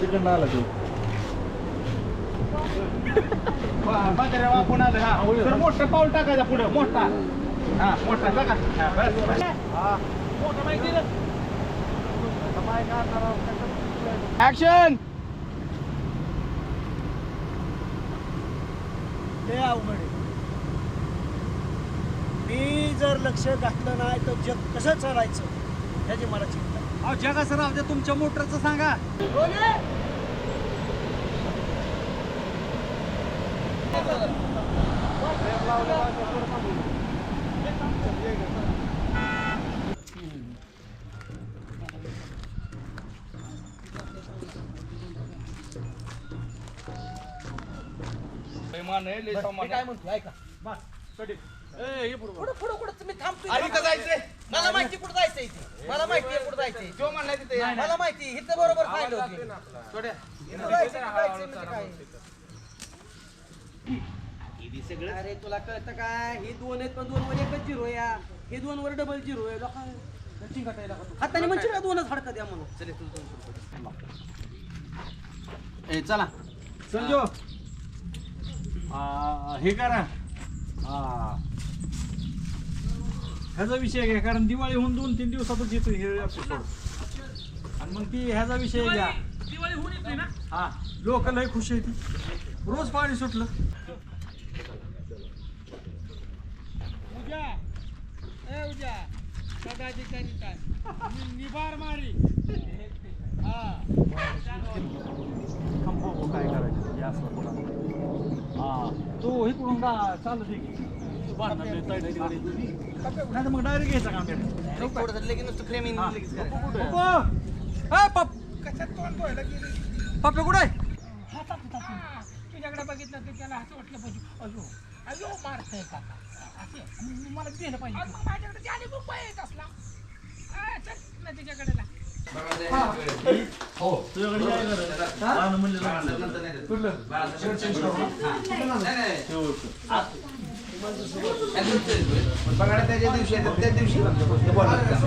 तिकडनं आला तू मोठं पाऊल टाकायचा पुढे मोठा हा मोठा टाका हा, बस, बस. ऍक्शन ते अवघड मी जर लक्ष घातलं नाही तर जग कसं चालायचं? ह्याची मला चिंता. अहो जगाचं राव ते तुमच्या मोटरचं सांगा. मी काय म्हणतो ऐका. पुढं पुढं पुढं तुम्ही थांबतोय इथं जायचंय. मला माहिती कुठं जायचंय इथे? मला माहिती आहे कुठं जायचंय. जो तिथे या. मला माहिती इथं बरोबर पाहिलं होती. इथं इथं म्हणजे काय? अरे तुला कळतं काय? हे दोन आहेत पण दोन वर एकच झिरो या. हे दोन वर डबल झिरो आहे लोकांना हाताने म्हणजे का दोनच हडकत द्या म्हणून. चले तुझं दोन ए चला. संजो आ, हे करा. आ, ह्याचा विषय घ्या कारण दिवाळी होऊन दोन तीन दिवसातच येतो हे आणि मग ती ह्याचा विषय घ्या. दिवाळी होऊन येते ना? हा. लोक लय खुश आहे ती रोज पाणी सुटलं. उद्या. ए उद्या. पदाधिकारी काय? नि- निभार मारी. हा. बघू काय करायचं हे असलं पुन्हा. हा तो इकडून की तू बांधणार नाही, तर मग डायरेक्ट घ्यायचा काम. पप्पे कुठे? तुझ्याकडे बघितलं तर त्याला असं वाटलं पाहिजे. अयो अयो मारतंय का असे आणि मला दिलं पाहिजे मग माझ्याकडे चाळीस रुपये येत असला हा, चल ना त्याच्याकडे ना तुझ्याकडे काय करायचं? लहान म्हणलेलं आणलं. कुठलं? बघा त्याच्या दिवशी येतात त्या दिवशी ते बोलतात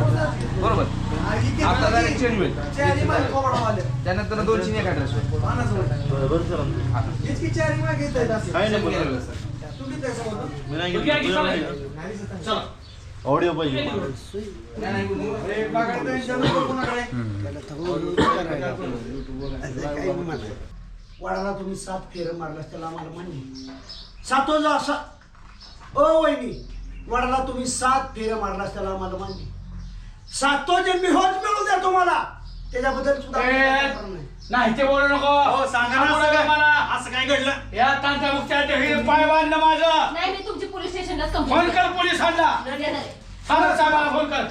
बरोबर आता direct change होईल त्यानंतर दोनशे एक ऍड्रेस बरं सर काय नाही बोलणार. ऑडिओ पाहिजे. वडाला तुम्ही सात फेर मारलास त्याला आम्हाला मान्य सातो जो असा ओ वहिनी वडाला तुम्ही सात फेर मारलास त्याला आम्हाला मान्य सातो जन्मी होत मिळू द्या तुम्हाला त्याच्याबद्दल सुद्धा. नाही. ते बोलू नको. हो, सांगा ना सगळं. मला असं काय घडलं? या तांत्या मुक्त्याच्या हे पाय बांधलं माझं. नाही मी तुमची पोलीस स्टेशनला फोन कर पोलिसांना. थाना साहेबाला फोन कर.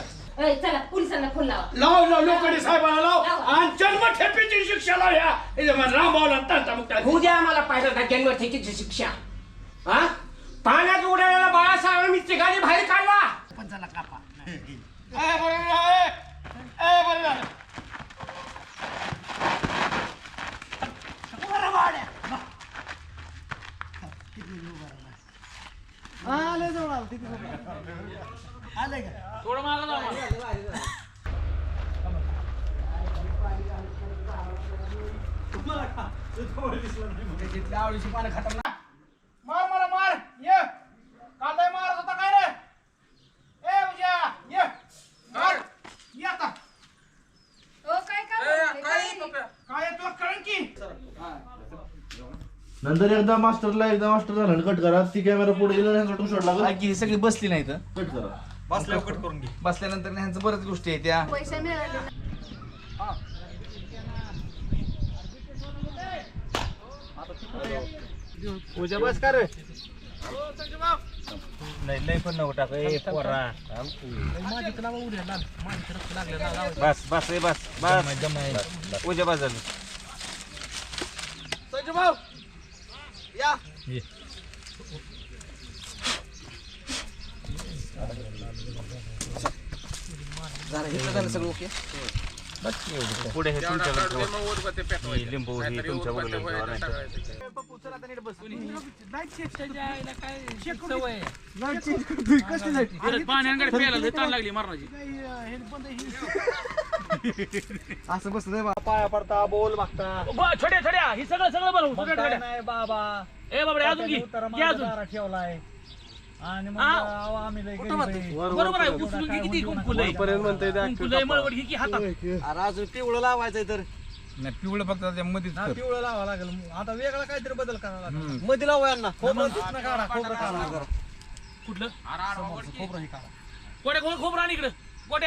चला पोलिसांना फोन लावा. लाव लाव लोकांनी साहेबाला लाव. आणि जन्म ठेपीची शिक्षा लाव ह्या रामभाऊला तांत्या मुक्त्या उद्या मला पाहिलं ना जन्म ठेकीची शिक्षा. हा? पाण्यात उडालेला बाळासाहेब मी गाडी बाहेर काढला. ए, बरं झालं, ए. ए, बरं झालं. आलंय का थोडं मागं जा मला. मार मला मार ये कांदा मारत होता काय रे ए उद्या ये मार ये आता काय आहे तुला कळण की नंतर एकदा मास्टरला एकदा मास्टर झाला कट करा ती कॅमेरा पुढे गेला ह्यांचा शॉट लागला. की ही सगळी बसली नाही तर कट करा. बसल्यावर कट करून घे. बसल्यानंतर ह्यांचं बऱ्याच गोष्टी आहेत त्या पैसे मिळाले. उद्या बस का रे नाही लय पण नको टाक. ए पोरा. बस बस ए, बस बस. उद्या बस झालं. संजू भाऊ! या. झालं इथलं झालं सगळं ओके. पुढे हे तुमच्याकडे लिंबू हे तुमच्या बघून जायला काय सवय आहे. पाण्याकडे प्यायला लागली हे ही असं बसलं बा. पाया पडता बोल मागता. छोट्या छोट्या ही सगळं सगळं बनवू. मग काय नाही बाबा. ए बाबडे अजून घे. उत्तर घे अजून. दारात ठेवलाय. आणि मग. अहो, आम्ही लय गरीब आहे. बरोबर आहे उचलून घे किती? कुंकुलय कुंकुलय मळवट घे की हातात. अरे अजून पिवळं लावायचंय तर. नाही पिवळं फक्त त्या मध्येच हा, पिवळं लावा लागेल. आता वेगळा काहीतरी बदल करावा लागेल. मध्ये लावू यांना. खोबरं तिथनं काढा खोबरं काढा. कुठलं? खोबरं हे काढा. खोबरं आण इकडं? इकडं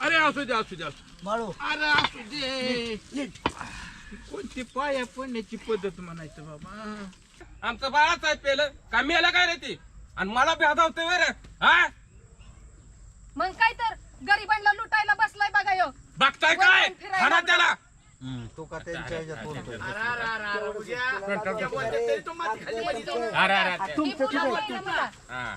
अरे असू दे असू दे असू बाळू अरे असू दे. कोणती पाया पडण्याची पद्धत म्हणायचं बाबा? आमचं बाळाच आहे पेलं. का मेला काय रे ती? आणि मला भेदावते वे रे. हा? मग काय तर? गरिबांना लुटायला बसलाय बघा यो बघताय काय? हाणा त्याला. तो का त्यांच्या ह्याच्यात बोलतोय अरे ही मला. हा.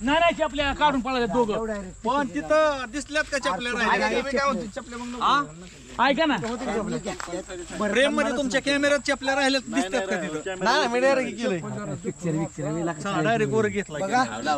नाही नाही आपल्या काढून पळाले दोघं पण तिथं दिसल्यात का चपल्या राहिल्या ऐका ना फ्रेममध्ये तुमच्या कॅमेऱ्यात चपल्या राहिल्यात दिसतात का तिथं नाही मी डायरेक्ट चला डायरेक्ट वर घेतला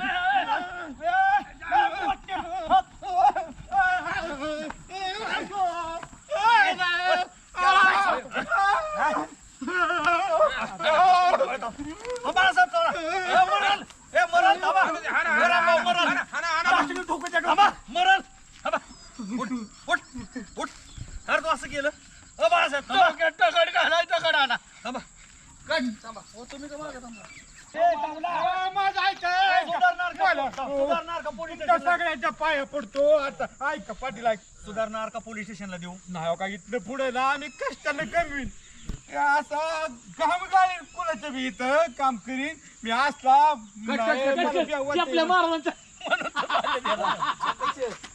अरे तू असं केलं? अ बाळासाहेब दगड घालाय दगड आणा थांबा. कट थांबा. हो तुम्ही तर मागे थांबा. माझं ऐकाय सुधारणार का? सुधारणार का पोलीस स्टेशनला? सगळ्यांच्या पाया पडतो. आता ऐका पाटील ऐक. सुधारणार का पोलीस स्टेशनला देऊ? नाही का इथलं पुढे ना आम्ही कष्टाने कमवीन. असं काम घालीन कुणाच्या बी इथं काम करीन. मी असला नाही, मला बी आवडते. आपल्या महाराजांच्या